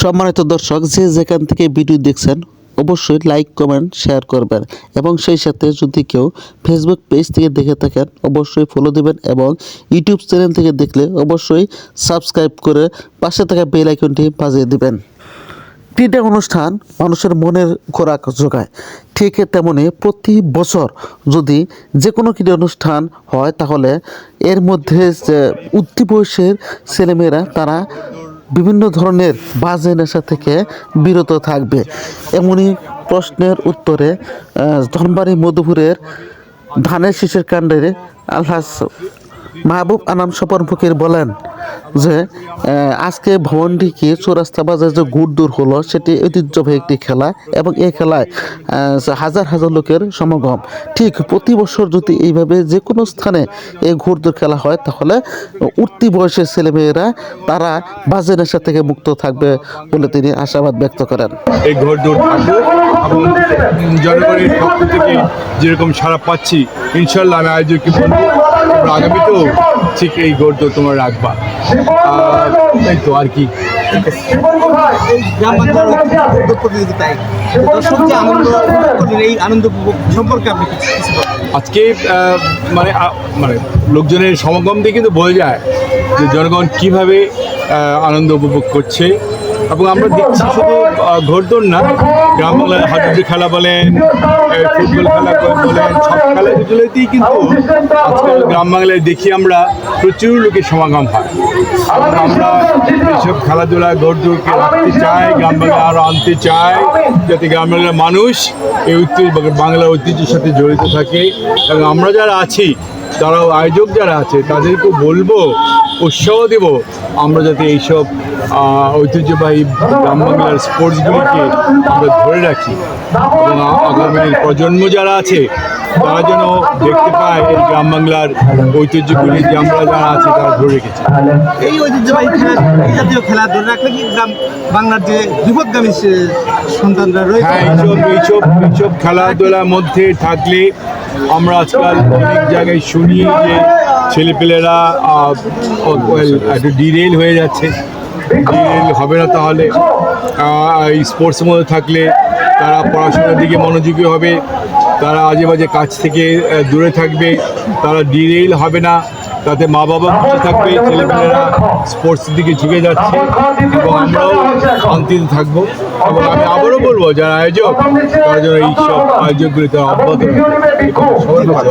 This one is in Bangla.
সম্মানিত দর্শক, যে যেখান থেকে ভিডিও দেখছেন, অবশ্যই লাইক কমেন্ট শেয়ার করবেন। এবং সেই সাথে যদি কেউ ফেসবুক পেজ থেকে দেখে থাকেন, অবশ্যই ফলো দেবেন এবং ইউটিউব চ্যানেল থেকে দেখলে অবশ্যই সাবস্ক্রাইব করে পাশে থাকা বেল আইকনটি বাজিয়ে দেবেন। ক্রীড়া অনুষ্ঠান মানুষের মনের খোরাক যোগায়। ঠিক তেমনি প্রতি বছর যদি যে কোনো ক্রীড়া অনুষ্ঠান হয়, তাহলে এর মধ্যে বয়সের ছেলেমেয়েরা, তারা বিভিন্ন ধরনের বাজে নেশা থেকে বিরত থাকবে। এমনই প্রশ্নের উত্তরে ধনবাড়ি মধুপুরের ধানের শীষের কাণ্ডের আলহাস মাহবুব আনাম সপর ফকির বলেন যে আজকে ভবনটিকে চৌরাস্তা বাজার যে গুড় দূর হলো, সেটি ঐতিহ্যবাহী একটি খেলা এবং এই খেলায় হাজার হাজার লোকের সমাগম। ঠিক প্রতি বছর যদি এইভাবে যে কোনো স্থানে এই ঘুরদৌড় খেলা হয়, তাহলে উঠতি বয়সের ছেলেমেয়েরা, তারা বাজে নেশা থেকে মুক্ত থাকবে বলে তিনি আশাবাদ ব্যক্ত করেন। এই থেকে যেরকম সারা পাচ্ছি ইনশাল্লাহ আমি বলব আগামীতেও ঠিক এই গর্ত তোমার রাখবা তাই তো আর কি। আজকে মানে মানে লোকজনের সমাগম দিয়ে কিন্তু বোঝা যায় যে জনগণ কীভাবে আনন্দ উপভোগ করছে এবং আমরা দেখছি শুধু আহ, ঘোড়দৌড় না গ্রাম বাংলার হাডুডু খেলা বলেন ফুটবল খেলা বলেন সব খেলাধুলোতেই কিন্তু আজকাল গ্রাম বাংলায় দেখি আমরা প্রচুর লোকের সমাগম হয়। আমরা এইসব খেলাধুলা ঘোড়দৌড়কে রাখতে চাই গ্রাম বাংলা আরও আনতে চাই যাতে গ্রাম বাংলার মানুষ এই ঐতিহ্য বাংলার ঐতিহ্যের সাথে জড়িত থাকে। এবং আমরা যারা আছি তারাও আয়োজক যারা আছে তাদেরকে বলব উৎসাহ দেব। আমরা যাতে এইসব ঐতিহ্যবাহী গ্রাম বাংলার স্পোর্টসগুলিকে আমরা ধরে রাখি। এবং আগামী প্রজন্ম যারা আছে তারা যেন দেখতে পায় এই গ্রাম বাংলার ঐতিহ্যগুলি যে আমরা যারা আছি তারা ধরে রেখেছি। এই ঐতিহ্যবাহী খেলা এই জাতীয় খেলা ধরে রাখলে কি গ্রাম বাংলার যে সে- সন্তানরা রয়েছে? হ্যাঁ এইসব এইসব এইসব খেলাধুলার মধ্যে থাকলে আমরা আজকাল অনেক জায়গায় শুনি যে ছেলেপেলেরা একটু ডিরেল হয়ে যাচ্ছে। ডিরেল হবে না তাহলে স্পোর্টসের মধ্যে থাকলে তারা পড়াশোনার দিকে মনোযোগী হবে, তারা আজে বাজে কাছ থেকে দূরে থাকবে, তারা ডিরেল হবে না। তাতে মা বাবা খুশি থাকবে ছেলেমেয়েরা স্পোর্টসের দিকে ঝুঁকে যাচ্ছে এবং আমরাও শান্তিতে থাকব। এবং আমি আবারও বলব যারা আয়োজক তারা যেন এইসব আয়োজকগুলি তারা অব্যাহত সবার।